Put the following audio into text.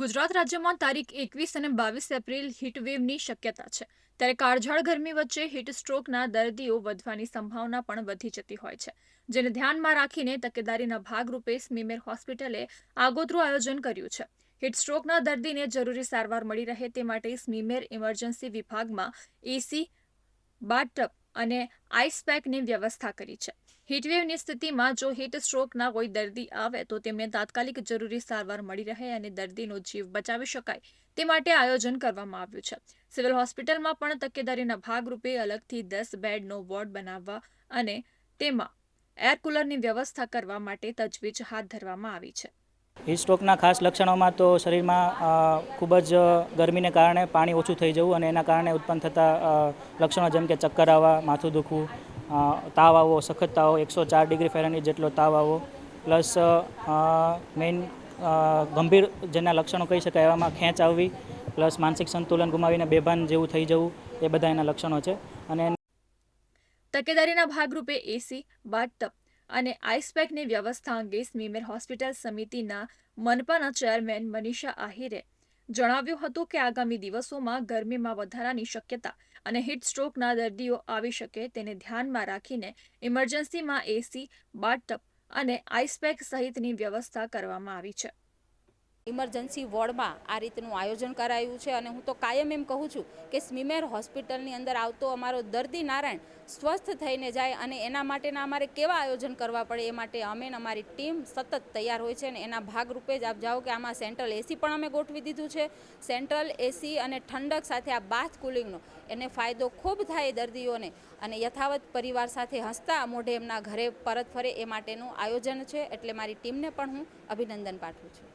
ગુજરાત રાજ્યમાં તારીખ એકવીસ અને બાવીસ એપ્રિલ હીટવેવની શક્યતા છે. ત્યારે કાળઝાળ ગરમી વચ્ચે હીટસ્ટ્રોકના દર્દીઓ વધવાની સંભાવના પણ વધી જતી હોય છે. જેને ધ્યાનમાં રાખીને તકેદારીના ભાગરૂપે સ્મીમેર હોસ્પિટલે આગોતરું આયોજન કર્યું છે. હીટસ્ટ્રોકના દર્દીને જરૂરી સારવાર મળી રહે તે માટે સ્મીમેર ઇમરજન્સી વિભાગમાં એસી બાથટબ અને આઈસ પેકની વ્યવસ્થા કરી છે. હીટવેવની સ્થિતિમાં જો હીટ સ્ટ્રોકના કોઈ દર્દી આવે તો તેમને તાત્કાલિક જરૂરી સારવાર મળી રહે અને દર્દીનો જીવ બચાવી શકાય. તે માટે આયોજન કરવામાં આવ્યું છે. સિવિલ હોસ્પિટલમાં પણ તકેદારીના ભાગરૂપે અલગથી દસ બેડનો વોર્ડ બનાવવા અને તેમાં એર કુલરની વ્યવસ્થા કરવા માટે તજવીજ હાથ ધરવામાં આવી છે. હીટ સ્ટ્રોકના ખાસ લક્ષણોમાં તો શરીરમાં ખૂબ જ ગરમીને કારણે પાણી ઓછું થઈ જવું અને એના કારણે ઉત્પન્ન થતા લક્ષણો જેમ કે ચક્કર આવવા, માથું દુખવું તાવ આવવો, સખત તાવ, એકસો ચાર ડિગ્રી ફેરનહીટ જેટલો તાવ આવવો, પ્લસ મેઇન ગંભીર જેના લક્ષણો કહી શકાય એવામાં ખેંચ આવવી, પ્લસ માનસિક સંતુલન ગુમાવીને બેભાન જેવું થઈ જવું, એ બધા એના લક્ષણો છે. અને તકેદારીના ભાગરૂપે એસી બાથટબ અને આઈસપેકની વ્યવસ્થા અંગે સ્મીમેર હોસ્પિટલ સમિતિના મનપાના ચેરમેન મનીષા આહિરે જણાવ્યું હતું કે આગામી દિવસોમાં ગરમીમાં વધારાની શક્યતા અને હીટ સ્ટ્રોકના દર્દીઓ આવી શકે તેને ધ્યાનમાં રાખીને ઇમરજન્સીમાં એસી, બાથટબ અને આઈસપેક સહિતની વ્યવસ્થા કરવામાં આવી છે. ઇમરજન્સી વોર્ડમાં આ રીતનું આયોજન કરાયું છે અને હું તો કાયમ એમ કહું છું કે સ્મીમેર હોસ્પિટલની અંદર આવતો અમારો દર્દી નારાયણ સ્વસ્થ થઈને જાય અને એના માટેના અમારે કેવા આયોજન કરવા પડે એ માટે અમે અમારી ટીમ સતત તૈયાર હોય છે અને એના ભાગરૂપે જ આપ જાઓ કે આમાં સેન્ટ્રલ એસી પણ અમે ગોઠવી દીધું છે. સેન્ટ્રલ એસી અને ઠંડક સાથે આ બાથ કુલિંગનો એને ફાયદો ખૂબ થાય દર્દીઓને અને યથાવત પરિવાર સાથે હસતા મોઢે એમના ઘરે પરત ફરે એ માટેનું આયોજન છે. એટલે મારી ટીમને પણ હું અભિનંદન પાઠવું છું.